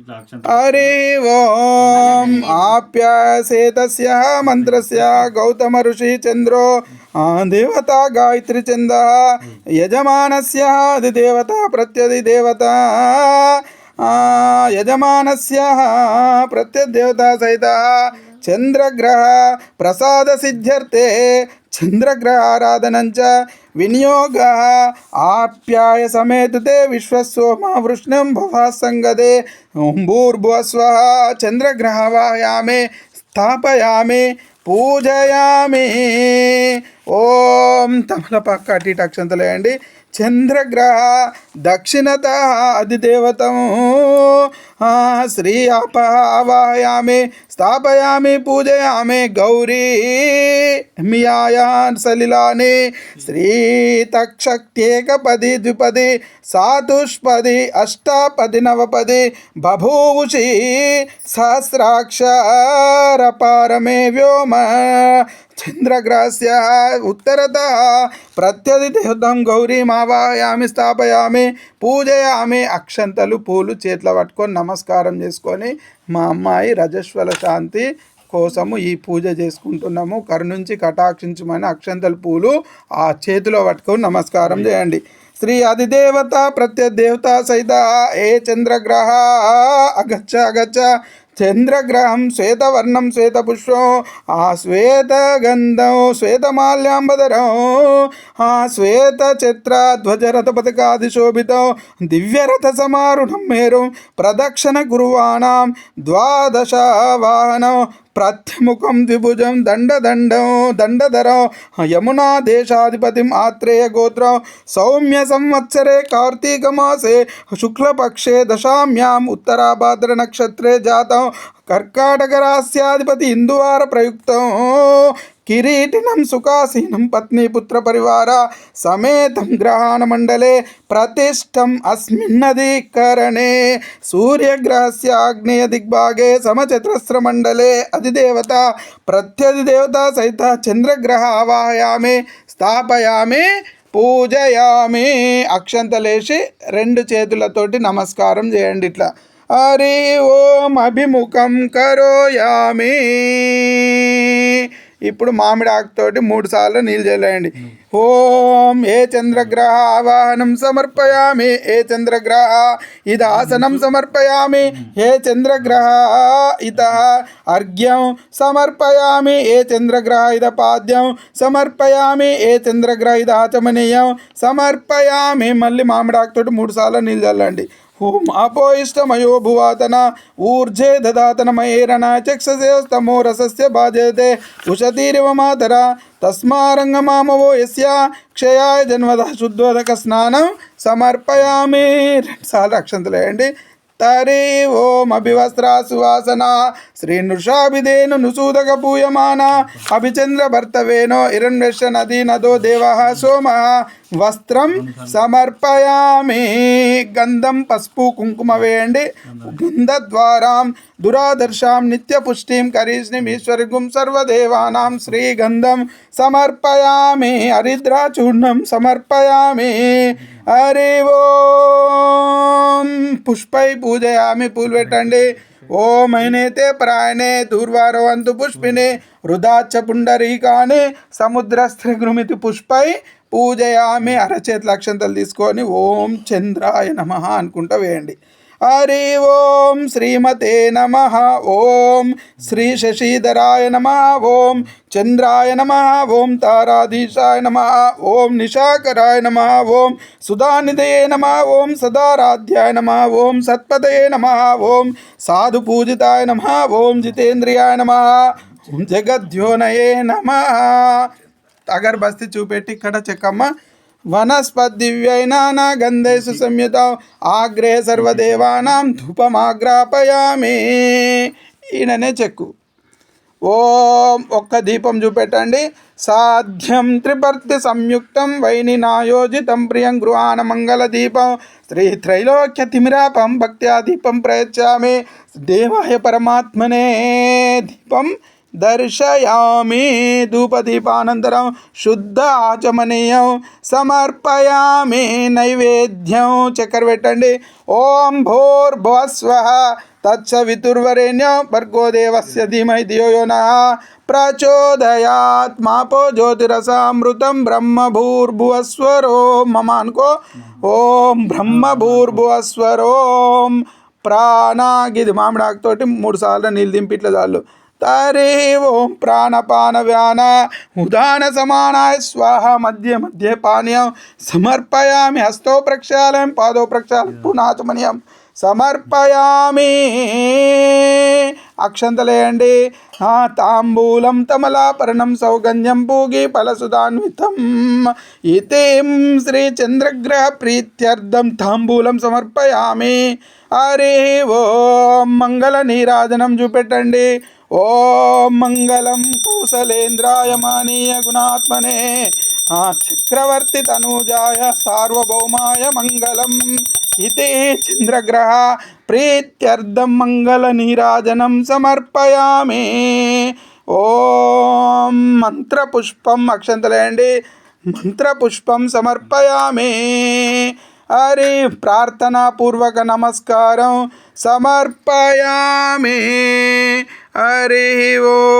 ఇట్లా అక్షంత హరి ఓం ఆప్యాసేతస్య మంత్రస్య గౌతమ ఋషి చంద్రో ఆ, దేవత గాయత్రి చంద యజమానస్య అధిదేవత ప్రత్యధిదేవత ఆ, చంద్రగ్రహ ఆరాధనంచ వినియోగ ఆప్యాయ సమేతతే విశ్వసోమ వృష్ణం భవాసంగదే ఓం భూర్భువస్వ చంద్రగ్రహవాయామే స్థాపయామి పూజయామి. ఓం తమలపాక్క అటు ఇటు అక్షంతలేయండి చంద్రగ్రహ దక్షిణత అధిదేవతం శ్రీ అపహవాయామి స్థాపయామి పూజయామి గౌరీ మియాయాన్ సలిలాని. శ్రీ తక్షక్త్యేకపది ద్విపది సాతుష్పది అష్టాపది నవపది బభూషి సహస్రాక్షరపారమే వ్యోమ. చంద్రగ్రహస్య ఉత్తరత ప్రత్యధితం గౌరీమావాయామి స్థాపయామి పూజయామి అక్షంతలు పూలు చేతిలో పట్టుకొని నమస్కారం చేసుకొని మా అమ్మాయి రజస్వల శాంతి కోసము ఈ పూజ చేసుకుంటున్నాము. కరుణించి కటాక్షించమని అక్షంతల పూలు ఆ చేతిలో పట్టుకొని నమస్కారం చేయండి. శ్రీ అధిదేవత ప్రత్యదేవత సహిత ఏ చంద్రగ్రహ అగచ్చ అగచ్చ చంద్రగ్రహం శ్వేతవర్ణం శ్వేతపుష్పం ఆ శ్వేతగంధం శ్వేతమాల్యాంబదరం ఆ శ్వేత చిత్ర ధ్వజరథ పథకాది దివ్యరథ సమారుఢం మేరు ప్రదక్షిణ గురువాణం ద్వాదశ వాహనం ప్రత్యముఖం ద్విభుజం దండదండం దండధరం యమునా దేశాధిపతిం ఆత్రేయ గోత్రం సౌమ్య సంవత్సరే కార్తీక మాసే శుక్లపక్షే దశామ్యాం ఉత్తరాభాద్ర నక్షత్రే జాతం కర్కాటక రాస్యాధిపతి హిందువార ప్రయుక్తం కిరీటినం సుఖాసీనం పత్నీపుత్ర పరివార సమేతం గ్రహాణ మండలే ప్రతిష్టం అస్మిన్నదీకరణే సూర్యగ్రహస్య ఆగ్నేయ దిగ్భాగే సమచతురస్ర మండలే అధిదేవత ప్రత్యధిదేవత సహిత చంద్రగ్రహ ఆవాహయామి స్థాపయామి పూజయామి. అక్షంతలేసి రెండు చేతులతోటి నమస్కారం చేయండి ఇట్లా హరి ఓం అభిముఖం కరోయామి. ఇప్పుడు మామిడి ఆకుతోటి మూడు సార్లు నీళ్ళు చల్లేయండి. ఓం ఏ చంద్రగ్రహ ఆవాహనం సమర్పయామి ఏ చంద్రగ్రహ ఇదాసనం సమర్పయామి ఏ చంద్రగ్రహ ఇత అర్ఘ్యం సమర్పయామి ఏ చంద్రగ్రహ ఇద పాద్యం సమర్పయామి ఏ చంద్రగ్రహ ఇద ఆచమనీయం సమర్పయామి. మళ్ళీ మామిడి మూడు సార్లు నీళ్ళు చల్లండి. ఓం అపోయిష్టమయో భువాతన ఊర్జే దదాతన మయేరణ చక్షసేస్తమో రసస్య బాధ్యతే. ఉషతీరివ మాతర తస్మారంగమామవో యస్య క్షయాయ జన్మద శుద్ధోదక స్నానం సమర్పయామి. రెండుసార్లు అక్షంతలేయండి వేయండి తరి ఓం అభివస్త్ర సువాసన. శ్రీ నృషాభిధేను నుసూదక పూయమాన. అభిచంద్ర భర్తవేనో ఇరణ్యష నదీ నదో దేవ సోమ. వస్త్రం సమర్పయామి. గంధం పసుపు కుంకుమ వేయండి. గంధద్వారాం దురాదర్శాం నిత్యపుష్టిం కరీష్ణిం ఈశ్వరిగుం సర్వదేవానాం శ్రీగంధం సమర్పయామి. హరిద్రాచూర్ణం సమర్పయామి. హరి ఓం. పుష్పై పూజయామి పూలు పెట్టండి. ఓం అయినైతే ప్రాయణే దూర్వారవంతు పుష్పిణి వృధాచ పుండరీకాని సముద్రస్త్రగృమితి పుష్పై పూజయామి అరచేతుల అక్షంతలు తీసుకొని ఓం చంద్రాయ నమ అనుకుంటా వేయండి. హరి ఓం శ్రీమతే నమ ఓం శ్రీ శశిధరాయ నమ ఓం చంద్రాయ నమ ఓం తారాధీశాయ నమ ఓం నిశాకరాయ నమ ఓం సుధానిధయే నమ ఓం సదారాధ్యాయ నమ ఓం సత్పదయే నమ ఓం సాధు పూజితాయ నమ ఓం జితేంద్రియాయ నమ జగద్యోనయే నమ అగర్బస్తి చూపెట్టి ఇక్కడ చెక్కమ్మ వనస్పతివ్యై నానా గంధై సుసంయుతం ఆగ్రే సర్వదేవానాం ధూపమాగ్రాపయామి ఈయననే చెక్కు. ఓం ఒక్క దీపం చూపెట్టండి. సాధ్యం త్రిపర్తి సంయుక్తం వైని నాయోజితం ప్రియం గృహాన మంగళ దీపం. శ్రీ త్రైలోక్య తిమిరాపం భక్త్యా దీపం ప్రయచ్చామి. దేవాయ పరమాత్మనే దీపం. దర్శయామి ధూపదీపానంతరం శుద్ధ ఆచమనీయం సమర్పయామి నైవేద్యం. చక్కెర పెట్టండి. ఓం భూర్భువస్వ తత్సవితుర్వరేణ్యం భర్గో ధీమై ధీమహి ధియో ప్రచోదయాత్ మాపో జ్యోతిరసామృతం బ్రహ్మ భూర్భువస్వరోం మమ అనుకో. ఓం బ్రహ్మ భూర్భువస్వరోం ప్రాణాగిది మామిడాకుతోటి మూడు సార్లు నీళ్ళు దింపి ఇట్లా చాలు. తరే ఓం ప్రాణపాన వ్యాన ఉదాన సమానాయ స్వాహ మధ్య మధ్య పానీయం సమర్పయామి హస్తో ప్రక్షాళయం పాదో ప్రక్షాళం పునాచమనీయం సమర్పయామి అక్షంతలేయండి ఆ తాంబూలం తమలాపరణం సౌగంధ్యం పూగి ఫలసుధాన్వితం ఇతిం శ్రీ చంద్రగ్రహ ప్రీత్యర్థం తాంబూలం సమర్పయామి హరి ఓం మంగళ నీరాజనం చూపెట్టండి ఓం మంగళం కౌసలేంద్రాయ మానీయ గుణాత్మనే. ఆ చక్రవర్తి తనూజాయ సార్వభౌమాయ మంగళం. ఇతే చంద్రగ్రహ ప్రీత్యర్థం మంగళ నీరాజనం సమర్పయామే. ఓం మంత్రపుష్పం అక్షంతలేయండి మంత్రపుష్పం సమర్పయామే. హరి ప్రార్థనాపూర్వక నమస్కారం సమర్పయామే. హరి ఓ